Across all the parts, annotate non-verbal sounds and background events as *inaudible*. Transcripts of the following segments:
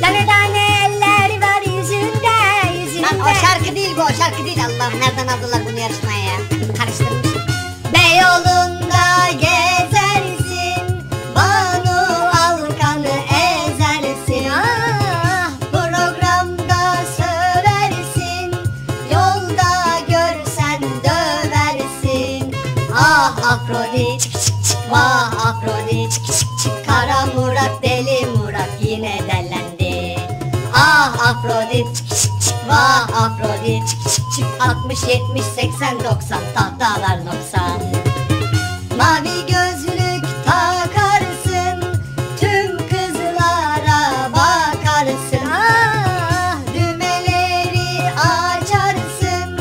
Tane tane eller var yüzünde yüzünde. Lan o şarkı değil bu o şarkı değil Allah'ım nereden aldılar bunu yarışmaya ya? Karıştırmış. Beyoğlu'nda gezersin Banu Alkan'ı ezersin Ah, Programda söversin Yolda görsen döversin Ah Afrodit Vah Afrodit Afrodit Vah Afrodit 60 70 80 90 tahtalar 90 Mavi gözlük takarsın Tüm kızlara bakarsın. Ah. Düğmeleri açarsın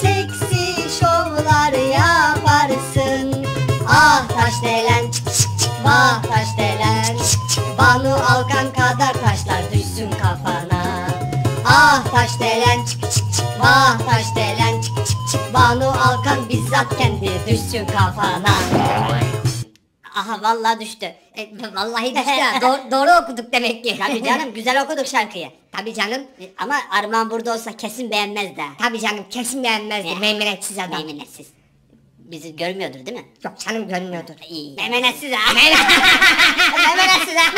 Seksi şovlar yaparsın. Ah taş delen Vah taş delen Banu Alkan Ah taş delen çık çık çık Vah taş delen çık çık çık Banu Alkan bizzat kendi düşsün kafana Aha vallahi düştü. E, vallahi düştü. ha. *laughs* doğru, doğru okuduk demek ki. Tabii canım güzel okuduk şarkıyı. Tabii canım. E, Ama Armağan burada olsa kesin beğenmezdi. ha. Tabii canım kesin beğenmezdi. Ne? Meymenetsiz adam. Meymenetsiz. Bizi görmüyordur değil mi? Yok canım görmüyordur. İyi. Meymenetsiz ha. *laughs* Meymenetsiz ha.